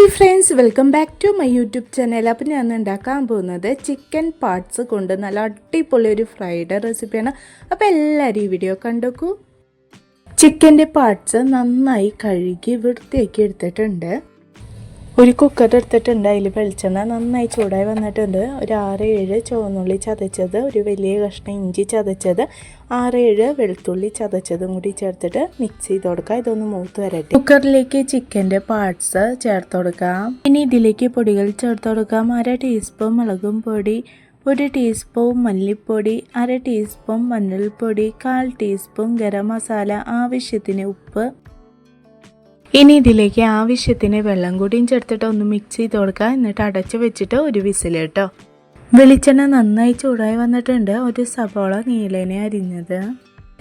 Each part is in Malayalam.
Hi friends welcome back to my YouTube channel. Appam ഞാൻ ഉണ്ടാക്കാൻ പോകുന്നത് ചിക്കൻ പാർട്സ് കൊണ്ട് നല്ല അടിപൊളി ഒരു ഫ്രൈഡ് റെസിപ്പിയാണ്. അപ്പോൾ എല്ലാവരും ഈ വീഡിയോ കണ്ടോക്കൂ. ചിക്കന്റെ പാർട്സ് നന്നായി കഴുകി വൃത്തിയാക്കി എടുത്തിട്ടുണ്ട്. ഒരു കുക്കർ എടുത്തിട്ടുണ്ട് അതിൽ വെളിച്ചെണ്ണ നന്നായി ചൂടായി വന്നിട്ടുണ്ട്. ഒരു ആറ് ഏഴ് ചുവന്നുള്ളി ചതച്ചത് ഒരു വലിയ കഷ്ണം ഇഞ്ചി ചതച്ചത് ആറ് ഏഴ് വെളുത്തുള്ളി ചതച്ചതും കൂടി ചേർത്തിട്ട് മിക്സ് ചെയ്ത് കൊടുക്കുക ഇതൊന്ന് മൂത്ത് വരട്ടെ. കുക്കറിലേക്ക് ചിക്കന്റെ പാർട്സ് ചേർത്ത് കൊടുക്കാം. ഇനി ഇതിലേക്ക് പൊടികൾ ചേർത്ത് കൊടുക്കാം. അര ടീസ്പൂൺ മുളകും പൊടി ഒരു ടീസ്പൂൺ മല്ലിപ്പൊടി അര ടീസ്പൂൺ മഞ്ഞൾപ്പൊടി കാൽ ടീസ്പൂൺ ഗരം മസാല ആവശ്യത്തിന് ഉപ്പ് ഇനി ഇതിലേക്ക് ആവശ്യത്തിന് വെള്ളം കൂടിയും ചേർത്തിട്ട് ഒന്ന് മിക്സ് ചെയ്ത് കൊടുക്കുക എന്നിട്ട് അടച്ചു വെച്ചിട്ട് ഒരു വിസിൽ വെളിച്ചെണ്ണ നന്നായി ചൂടായി വന്നിട്ടുണ്ട്. ഒരു സബോള നീലേനെ അരിഞ്ഞത്.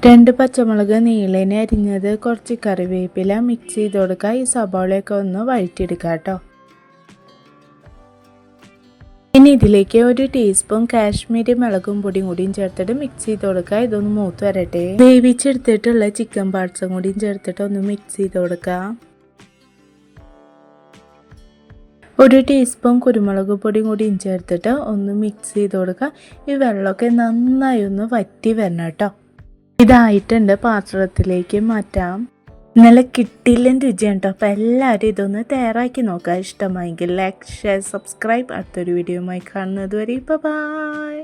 രണ്ട് പച്ചമുളക് നീലേനെ അരിഞ്ഞത്. കുറച്ച് കറിവേപ്പില മിക്സ് ചെയ്ത് കൊടുക്കുക ഈ സബോളയൊക്കെ ഒന്ന് വഴറ്റിയെടുക്കുക കേട്ടോ. ഇനി ഇതിലേക്ക് ഒരു ടീസ്പൂൺ കാശ്മീരി മുളകും പൊടിയും കൂടിയും ചേർത്തിട്ട് മിക്സ് ചെയ്ത് കൊടുക്കുക ഇതൊന്ന് മൂത്ത് വരട്ടെ. വേവിച്ചെടുത്തിട്ടുള്ള ചിക്കൻ പാർട്സും കൂടിയും ചേർത്തിട്ട് ഒന്ന് മിക്സ് ചെയ്ത് കൊടുക്കുക ഒരു ടീസ്പൂൺ കുരുമുളക് പൊടിയും കൂടിയും ചേർത്തിട്ട് ഒന്ന് മിക്സ് ചെയ്ത് കൊടുക്കുക. ഈ വെള്ളമൊക്കെ നന്നായി ഒന്ന് വറ്റി വരണം കേട്ടോ. ഇതായിട്ടുണ്ട് പാത്രത്തിലേക്ക് മാറ്റാം. നല്ല കിട്ടില്ലെന്ന് രുചിയാണ് കേട്ടോ. അപ്പോൾ എല്ലാവരും ഇതൊന്ന് തയ്യാറാക്കി നോക്കുക. ഇഷ്ടമായെങ്കിൽ ലൈക്ക് ഷെയർ സബ്സ്ക്രൈബ് അടുത്തൊരു വീഡിയോയുമായി കാണുന്നത് വരെ ബൈ